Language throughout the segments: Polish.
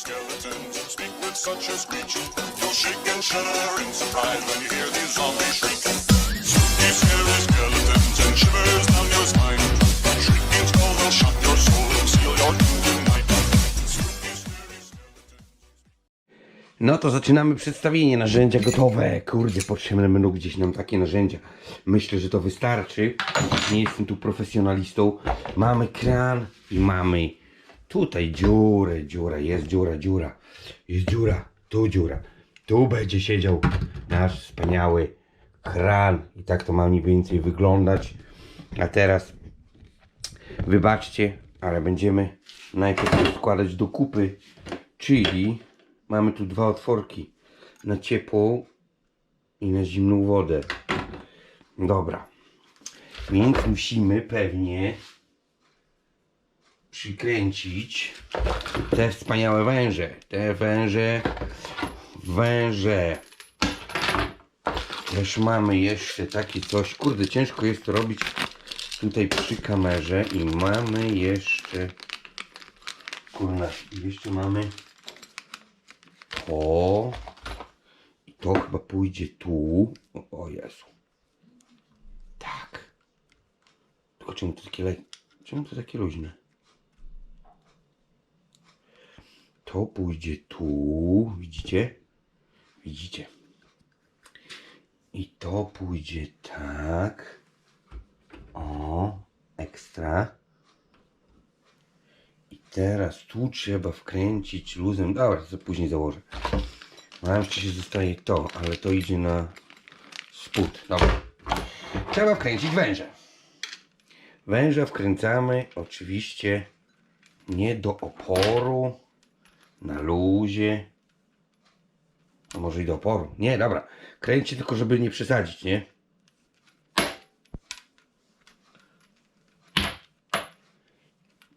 skeletons speak with such a screech. You'll shake and shudder in surprise when you hear these zombies shriek. Spooky, scary skeletons and shivers down your spine. Shrieking will your soul and seal your No to zaczynamy przedstawienie. Narzędzia gotowe. Kurde, potrzebne będą gdzieś nam takie narzędzia. Myślę, że to wystarczy. Nie jestem tu profesjonalistą. Mamy kran i mamy tutaj dziurę, dziura, jest dziura, dziura. Jest dziura, tu dziura. Tu będzie siedział nasz wspaniały kran. I tak to ma mniej więcej wyglądać. A teraz wybaczcie, ale będziemy najpierw składać do kupy. Czyli mamy tu dwa otworki na ciepłą i na zimną wodę. Dobra. Więc musimy pewnie przykręcić te wspaniałe węże. Te węże, węże. Też mamy jeszcze takie coś. Kurde, ciężko jest to robić tutaj przy kamerze. I mamy jeszcze. Kurna, jeszcze mamy to. I to chyba pójdzie tu. O, o Jezu. Tak. Tylko czemu to takie le... Czemu to takie luźne? To pójdzie tu. Widzicie? Widzicie? I to pójdzie tak. O, ekstra. I teraz tu trzeba wkręcić luzem. Dobra, to później założę. No jeszcze się zostaje to, ale to idzie na spód. Dobra. Trzeba wkręcić węże. Węża wkręcamy oczywiście nie do oporu, na luzie. A może i do oporu. Nie, dobra. Kręćcie tylko, żeby nie przesadzić, nie?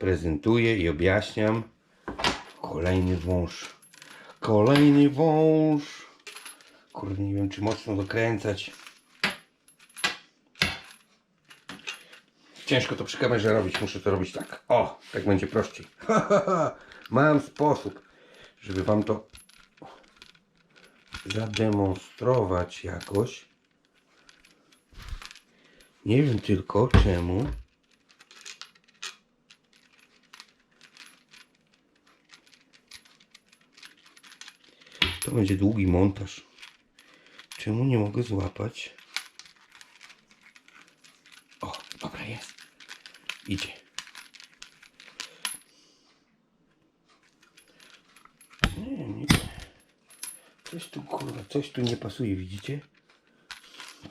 prezentuję i objaśniam. Kolejny wąż. Kolejny wąż. Kurde, nie wiem czy mocno dokręcać. Ciężko to przy kamerze robić, muszę to robić tak. O, tak będzie prościej. Mam sposób, żeby wam to zademonstrować jakoś. Nie wiem tylko czemu. To będzie długi montaż. Czemu nie mogę złapać? O, dobra jest. Idzie. Nie, nie. Coś tu kurwa, coś tu nie pasuje, widzicie?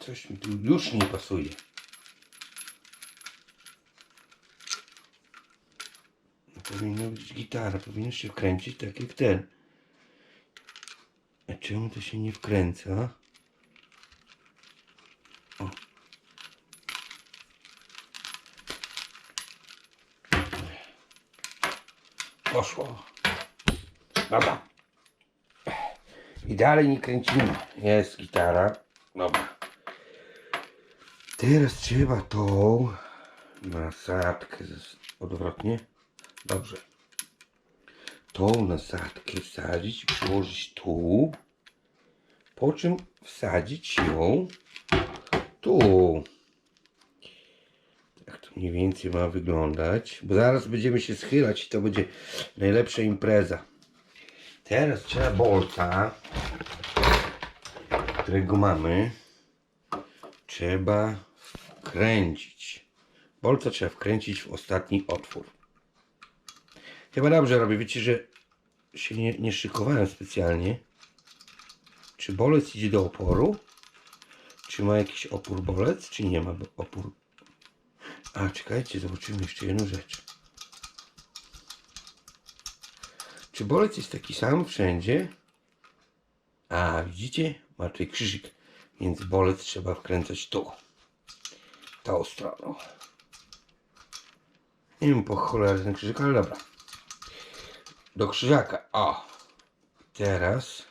Coś mi tu już nie pasuje. No, powinna być gitara, powinno się wkręcić tak jak ten. A czemu to się nie wkręca? O. Poszło. Dobra. I dalej nie kręcimy. Jest gitara. Dobra. Teraz trzeba tą nasadkę odwrotnie. Dobrze tą nasadkę wsadzić, przyłożyć tu, po czym wsadzić ją tu. Tak to mniej więcej ma wyglądać, bo zaraz będziemy się schylać i to będzie najlepsza impreza. Teraz trzeba bolca, którego mamy, trzeba wkręcić. Bolca trzeba wkręcić w ostatni otwór. Chyba dobrze robię. Wiecie, że się nie, nie szykowałem specjalnie. Czy bolec idzie do oporu? Czy ma jakiś opór bolec? Czy nie ma opór? A, czekajcie, zobaczymy jeszcze jedną rzecz. Bolec jest taki sam wszędzie? A, widzicie? Ma tutaj krzyżyk. Więc bolec trzeba wkręcać tu. Tą stroną. Nie wiem po cholerę ten krzyżyk, ale dobra do krzyżaka. O! Teraz.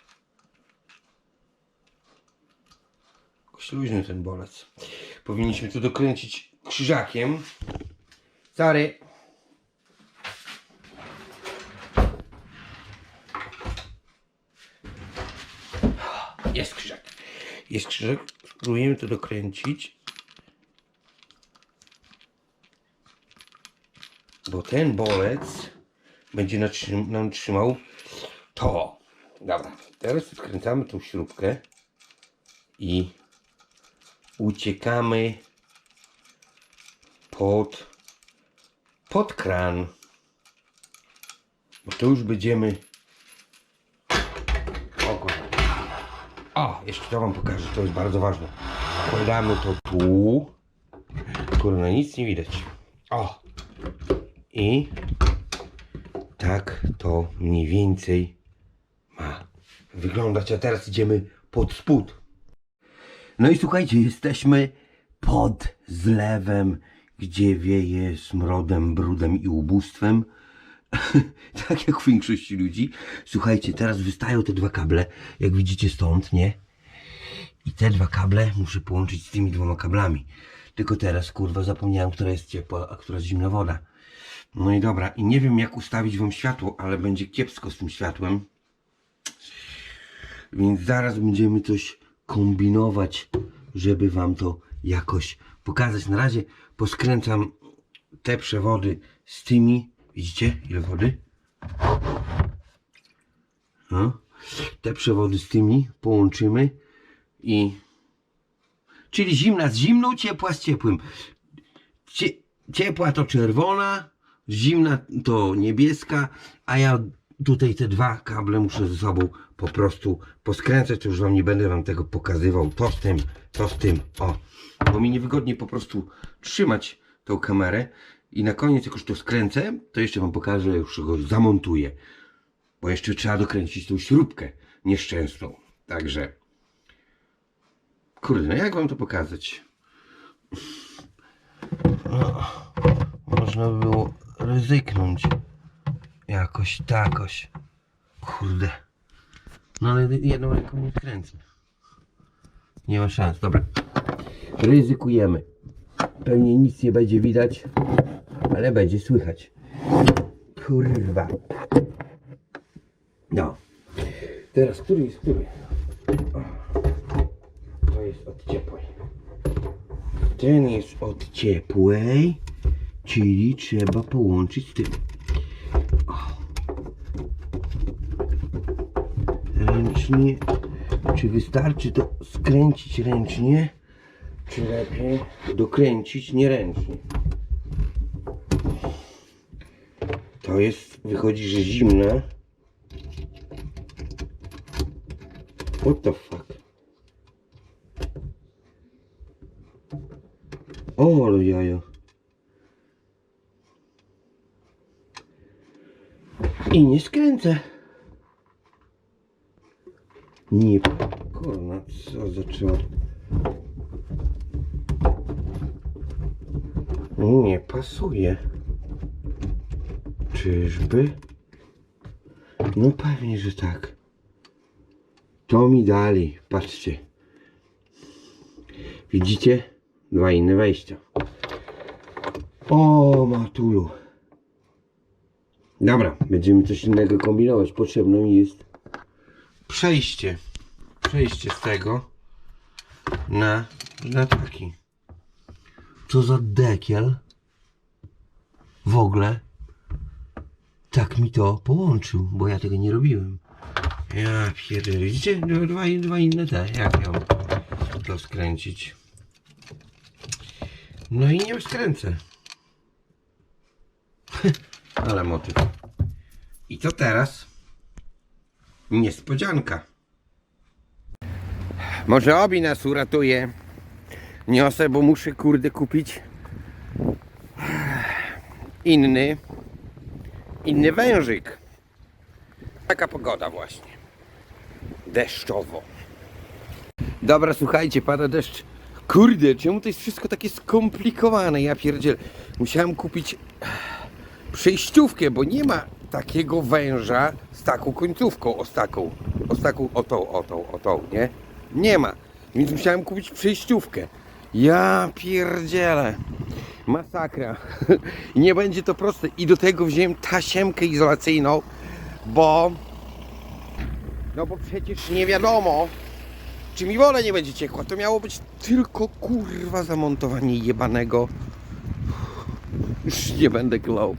Luźny ten bolec. Powinniśmy tu dokręcić krzyżakiem. Sorry. Jest krzyżak. Jest krzyżak. Spróbujemy to dokręcić. Bo ten bolec będzie nam trzymał to. Dobra, teraz odkręcamy tą śrubkę i uciekamy pod, pod kran. Bo to już będziemy. O, kurwa. O, jeszcze to wam pokażę, to jest bardzo ważne. Kładamy to tu. Kurwa, nic nie widać. O! I tak to mniej więcej ma wyglądać. A teraz idziemy pod spód. No i słuchajcie, jesteśmy pod zlewem, gdzie wieje smrodem, brudem i ubóstwem. tak jak w większości ludzi. Słuchajcie, teraz wystają te dwa kable, jak widzicie stąd, nie? I te dwa kable muszę połączyć z tymi dwoma kablami. Tylko teraz, kurwa, zapomniałem, która jest ciepła, a która jest zimna woda. No i dobra, i nie wiem jak ustawić wam światło, ale będzie kiepsko z tym światłem. Więc zaraz będziemy coś kombinować, żeby wam to jakoś pokazać. Na razie poskręcam te przewody z tymi. Widzicie ile wody? No. Te przewody z tymi połączymy i czyli zimna z zimną, ciepła z ciepłym. Cie, ciepła to czerwona, zimna to niebieska, a ja tutaj te dwa kable muszę ze sobą po prostu poskręcać, to już wam nie będę wam tego pokazywał, to z tym, to z tym, o, bo mi niewygodnie po prostu trzymać tą kamerę i na koniec jak już to skręcę, to jeszcze wam pokażę, już go zamontuję, bo jeszcze trzeba dokręcić tą śrubkę nieszczęsną, także kurde, no jak wam to pokazać? Można by było ryzyknąć. Jakoś takoś. Kurde. No ale jedną ręką nie skręcę. Nie ma szans. Dobra. Ryzykujemy. Pewnie nic nie będzie widać, ale będzie słychać. Kurwa. No. Teraz który jest który? To jest od ciepłej. Ten jest od ciepłej, czyli trzeba połączyć z tym. Ręcznie. Czy wystarczy to skręcić ręcznie, czy lepiej dokręcić nieręcznie? To jest, wychodzi, że zimne. What the fuck? O, ale jaja. I nie skręcę. Nie, kurna, co zaczęło. Nie pasuje. Czyżby? No pewnie, że tak. To mi dali, patrzcie. Widzicie? Dwa inne wejścia. O, matulu. Dobra, będziemy coś innego kombinować. Potrzebne mi jest przejście. Przejście z tego na, na taki. Co za dekiel w ogóle tak mi to połączył, bo ja tego nie robiłem. Ja pierdolę, widzicie? Dwa, dwa, dwa inne te, jak ja mam to skręcić. No i nie skręcę. Ale motyw. I to teraz niespodzianka. Może Obi nas uratuje. Niosę, bo muszę kurde kupić inny inny wężyk. Taka pogoda właśnie. Deszczowo. Dobra, słuchajcie, pada deszcz. Kurde, czemu to jest wszystko takie skomplikowane? Ja pierdziel. Musiałem kupić przejściówkę, bo nie ma takiego węża z taką końcówką, o z taką, o z taką, o tą, o tą, o tą, nie? Nie ma. Więc musiałem kupić przejściówkę. Ja pierdzielę. Masakra. Nie będzie to proste. I do tego wziąłem tasiemkę izolacyjną, bo no bo przecież nie wiadomo, czy mi woda nie będzie ciekła. To miało być tylko kurwa zamontowanie jebanego. Już nie będę klął.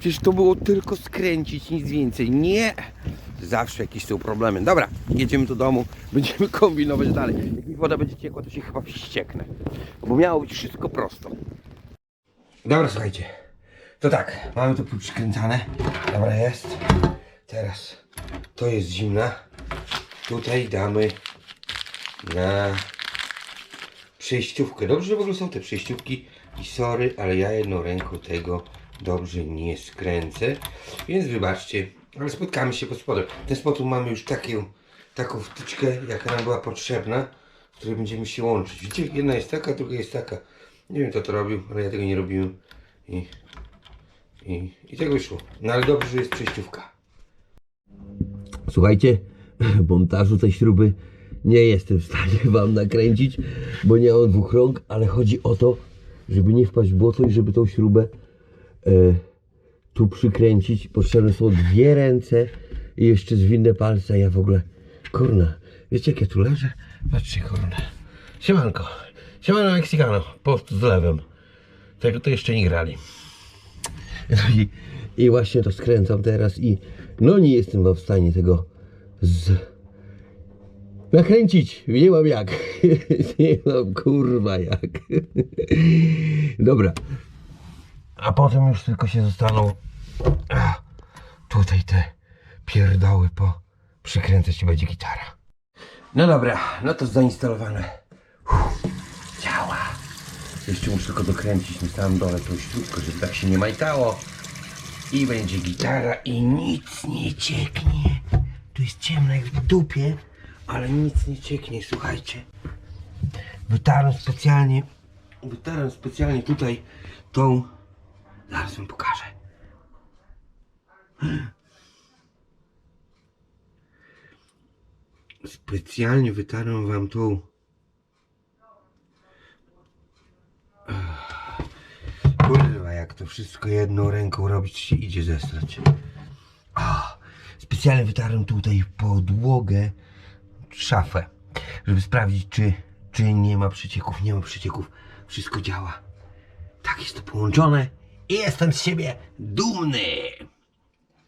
Przecież to było tylko skręcić, nic więcej. Nie! Zawsze jakieś są problemy. Dobra, jedziemy do domu, będziemy kombinować dalej. Jak mi woda będzie ciekła, to się chyba wścieknę. Bo miało być wszystko prosto. Dobra, słuchajcie. To tak, mamy to przykręcane. Dobra jest. Teraz to jest zimna. Tutaj damy na przejściówkę. Dobrze, że w ogóle są te przejściówki. I sorry, ale ja jedną ręką tego dobrze nie skręcę. Więc wybaczcie, ale spotkamy się pod spodem. Ten spodem mamy już taką, taką wtyczkę, jaka nam była potrzebna, w której będziemy się łączyć. Widzicie, jedna jest taka, druga jest taka. Nie wiem kto to robił, ale ja tego nie robiłem. I, i, i tak wyszło. No ale dobrze, że jest przejściówka. Słuchajcie, montażu tej śruby nie jestem w stanie wam nakręcić, bo nie mam dwóch rąk, ale chodzi o to, żeby nie wpaść w błoto i żeby tą śrubę e, tu przykręcić. Potrzebne są dwie ręce i jeszcze zwinne palce. Ja w ogóle, kurna, wiecie jak ja tu leżę? Patrzcie, kurna. Siemanko, siemano Mexicano, po z lewem. Tego to jeszcze nie grali. I, I właśnie to skręcam teraz i no nie jestem w stanie tego z... nakręcić. Nie mam jak. nie mam kurwa jak. Dobra. A potem już tylko się zostaną tutaj te pierdoły po przykręcać i będzie gitara. No dobra, no to zainstalowane. Uff, działa. Jeszcze muszę tylko dokręcić na samym dole tą śrubkę, żeby tak się nie majtało. I będzie gitara i nic nie cieknie. Tu jest ciemno jak w dupie, ale nic nie cieknie, słuchajcie. Wytarłem specjalnie, wytarłem specjalnie tutaj tą, zaraz wam pokażę. Specjalnie wytarłem wam tą wszystko jedną ręką robić, się idzie zesrać. A, specjalnie wytarłem tutaj podłogę, szafę, żeby sprawdzić, czy, czy nie ma przecieków. Nie ma przecieków. Wszystko działa. Tak jest to połączone i jestem z siebie dumny.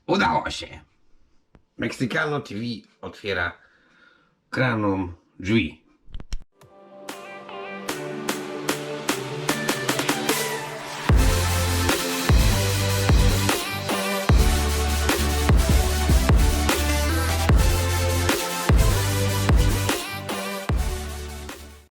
Udało się. Mexicano TV otwiera kranom drzwi.